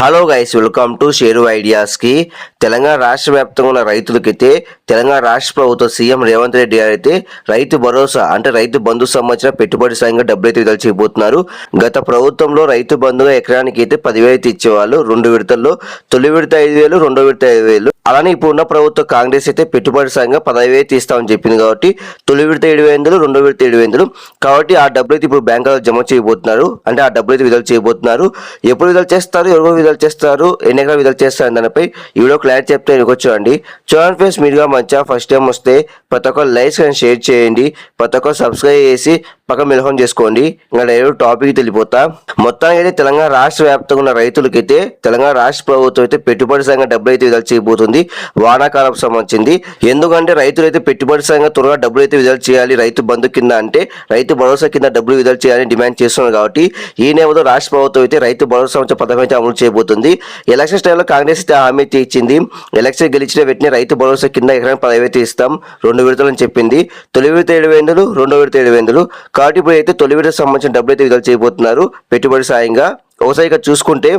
Hello guys welcome to Sheru ఐడియాస్కి. Telangana రాష్ట్ర వ్యాప్తంగా ఉన్న రైతులకైతే తెలంగాణ రాష్ట్ర ప్రభుత్వ సీఎం రేవంత్ రెడ్డి గారు అయితే రైతు భరోసా అంటే రైతు బంధు సంబంధించిన పెట్టుబడి సాయంగా డబ్బులు అయితే విడుదల చేయబోతున్నారు. గత ప్రభుత్వంలో రైతు బంధుగా ఎకరానికి అయితే పదివేలు అయితే ఇచ్చేవాళ్ళు. రెండు విడతల్లో తొలి విడత ఐదు వేలు రెండో విడత ఐదు వేలు. అలానే ఇప్పుడు ఉన్న ప్రభుత్వ కాంగ్రెస్ అయితే పెట్టుబడి సాయంగా పదహైదు వేలు తీస్తామని చెప్పింది కాబట్టి తొలి విడత ఏడు వందలు రెండో విడత ఏడు వందలు కాబట్టి ఆ డబ్బులు అయితే ఇప్పుడు బ్యాంకులో జమ చేయబోతున్నారు. అంటే ఆ డబ్బులు అయితే విడుదల చేయబోతున్నారు. ఎప్పుడు విడుదల చేస్తారు? ఎవరు విడుదల చేస్తారు? ఎన్ని ఎకరాలు విడుదల చేస్తారు దానిపై ఈ క్లారిటీ చెప్తే ఎన్నుకోవచ్చు చూడండి. ఫ్రెండ్స్ మీరుగా మంచిగా ఫస్ట్ టైం వస్తే ప్రతి ఒక్కరు లైక్స్ కానీ షేర్ చేయండి. ప్రతి ఒక్కరు సబ్స్క్రైబ్ చేసి పక్కన మిలహం చేసుకోండి. ఇంకా డైరెక్ట్ టాపిక్ తెలిపోతా మొత్తానికి అయితే తెలంగాణ రాష్ట్ర వ్యాప్తంగా ఉన్న రైతులకైతే తెలంగాణ రాష్ట్ర ప్రభుత్వం అయితే పెట్టుబడి సంఘం డబ్బులు అయితే విడుదల చేయబోతుంది. వానాకాలం సంబంధించింది. ఎందుకంటే రైతులు అయితే పెట్టుబడి సంఘం త్వరగా డబ్బులు అయితే విడుదల చేయాలి. రైతు బంధు కింద అంటే రైతు భరోసా కింద డబ్బులు విడుదల చేయాలని డిమాండ్ చేస్తున్నారు కాబట్టి ఈ నేపథ్యంలో రాష్ట్ర ప్రభుత్వం అయితే రైతు భరోసా సంబంధించిన పథకం అయితే అమలు చేయబోతుంది. ఎలక్షన్స్ టైంలో కాంగ్రెస్ అయితే హామీ అయితే ఇచ్చింది. ఎలక్షన్ గెలిచిన వెంటనే రైతు భరోసా కింద ఎకరానికి పదవి అయితే ఇస్తాం. రెండు విడతలని చెప్పింది. తొలి విడత ఏడు వేలు రెండో విడత ఏడు వేలు. కాబట్టి ఇప్పుడు అయితే తొలి విడత సంబంధించిన డబ్బులు అయితే విడుదల చేయబోతున్నారు. పెట్టుబడి సాయంగా. ఒకసారి ఇక్కడ చూసుకుంటే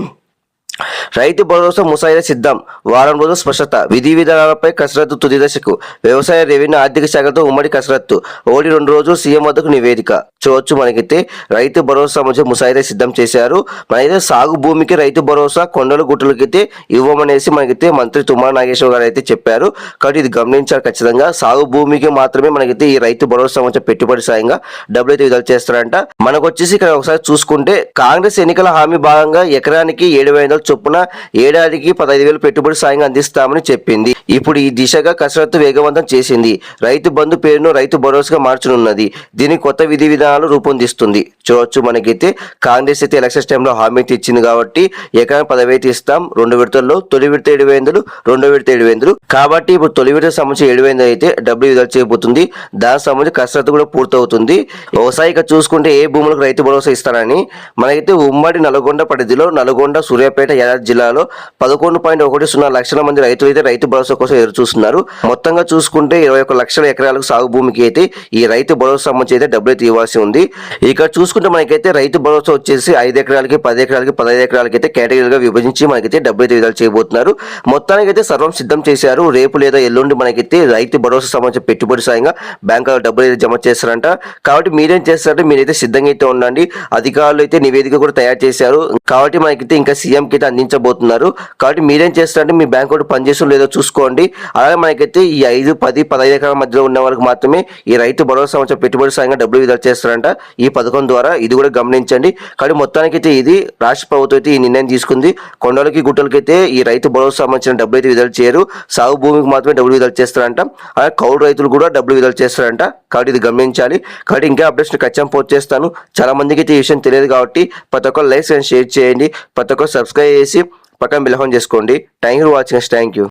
రైతు భరోసా ముసాయిదా సిద్ధం. వారం రోజులు స్పష్టత. విధి విధానాలపై కసరత్తు తుది దశకు. వ్యవసాయ రెవెన్యూ ఆర్థిక శాఖతో ఉమ్మడి కసరత్తు. ఓడి రెండు రోజులు సీఎం వద్దకు నివేదిక. చూడొచ్చు మనకైతే రైతు భరోసా సంబంధించి ముసాయిదా సిద్ధం చేశారు. మనైతే సాగు భూమికి రైతు భరోసా కొండలు గుట్టలకైతే ఇవ్వమనేసి మనకైతే మంత్రి తుమ్మల నాగేశ్వర గారు అయితే చెప్పారు. కాబట్టి ఇది గమనించాలి ఖచ్చితంగా. సాగు భూమికి మాత్రమే మనకైతే ఈ రైతు భరోసా సంబంధించిన పెట్టుబడి సాయంగా డబ్బులు అయితే విడుదల చేస్తారంట. మనకు వచ్చేసి ఇక్కడ ఒకసారి చూసుకుంటే కాంగ్రెస్ ఎన్నికల హామీ భాగంగా ఎకరానికి ఏడు వేల చొప్పున ఏడాదికి పదహైదు వేలు పెట్టుబడి సాయం అందిస్తామని చెప్పింది. ఇప్పుడు ఈ దిశగా కసరత్తు వేగవంతం చేసింది. రైతు బంధు పేరును రైతు భరోసాగా మార్చనున్నది. దీని కొత్త విధి విధానాలు రూపొందిస్తుంది. చూడొచ్చు మనకైతే కాంగ్రెస్ అయితే ఎలక్షన్స్ టైంలో హామీ ఇచ్చింది కాబట్టి ఎకరానికి పదవైతే ఇస్తాం. రెండు విడతల్లో తొలి విడత ఏడు వేలు రెండో విడత ఏడు వేందులు కాబట్టి ఇప్పుడు తొలి విడత సంబంధించి ఏడు వేలు అయితే డబ్బులు విడుదల చేయబోతుంది. దానికి సంబంధించి కసరత్తు కూడా పూర్తవుతుంది. వ్యవసాయిక చూసుకుంటే ఏ భూములకు రైతు భరోసా ఇస్తారని మనకైతే ఉమ్మడి నల్గొండ పరిధిలో నల్గొండ సూర్యాపేట యాదాద్రి జిల్లాలో పదకొండు పాయింట్ ఒకటి సున్నా లక్షల మంది రైతులు అయితే రైతు భరోసా కోసం ఎదురు చూస్తున్నారు. మొత్తంగా చూసుకుంటే ఇరవై ఒక లక్షల ఎకరాలకు సాగు భూమికి అయితే ఈ రైతు భరోసా సంబంధించి అయితే డబ్బులు అయితే ఇవ్వాల్సి ఉంది. ఇక్కడ చూసుకుంటే మనకైతే రైతు భరోసా వచ్చేసి ఐదు ఎకరాలకి పది ఎకరాలకి పదహైదు ఎకరాలకి అయితే కేటగిరీగా విభజించి మనకైతే డబ్బులు అయితే విడుదల చేయబోతున్నారు. మొత్తానికి అయితే సర్వం సిద్ధం చేశారు. రేపు లేదా ఎల్లుండి మనకైతే రైతు భరోసా సంబంధించిన పెట్టుబడి సాయంగా బ్యాంకు డబ్బులు అయితే జమ చేస్తారంట. కాబట్టి మీరేం చేస్తారంటే మీరైతే సిద్ధంగా అయితే ఉండండి. అధికారులు అయితే నివేదిక కూడా తయారు చేశారు. కాబట్టి మనకైతే ఇంకా సీఎంకి అయితే అయితే అందించబోతున్నారు కాబట్టి మీరేం చేస్తారంటే మీ బ్యాంక్ కూడా పనిచేస్తుందో లేదో చూసుకోండి. అలాగే మనకైతే ఈ ఐదు పది పదహైదు ఎకరాల మధ్యలో ఉన్న వాళ్ళకి మాత్రమే ఈ రైతు భరోసా సంబంధించిన పెట్టుబడి సాయంగా డబ్బులు విడుదల చేస్తారంట. ఈ పథకం ద్వారా ఇది కూడా గమనించండి. కానీ మొత్తానికి అయితే ఇది రాష్ట్ర ప్రభుత్వం అయితే ఈ నిర్ణయం తీసుకుంది. కొండలకి గుట్టలకి అయితే ఈ రైతు భరోసా సంబంధించిన డబ్బులు అయితే విడుదల చేయరు. సాగు భూమికి మాత్రమే డబ్బులు విడుదల చేస్తారంట. అలాగే కౌలు రైతులు కూడా డబ్బులు విడుదల చేస్తారంట. కాబట్టి ఇది గమనించాలి. కాబట్టి ఇంకా అప్డేట్స్ ఖచ్చితంగా పోస్ట్ చేస్తాను. చాలా మందికి అయితే ఈ విషయం తెలియదు కాబట్టి ప్రతి ఒక్కరు లైక్స్ అండ్ షేర్ చేయండి. ప్రతి ఒక్కరు సబ్స్క్రైబ్ చేసి పక్కన బిల్హం చేసుకోండి. Thank you for watching thank you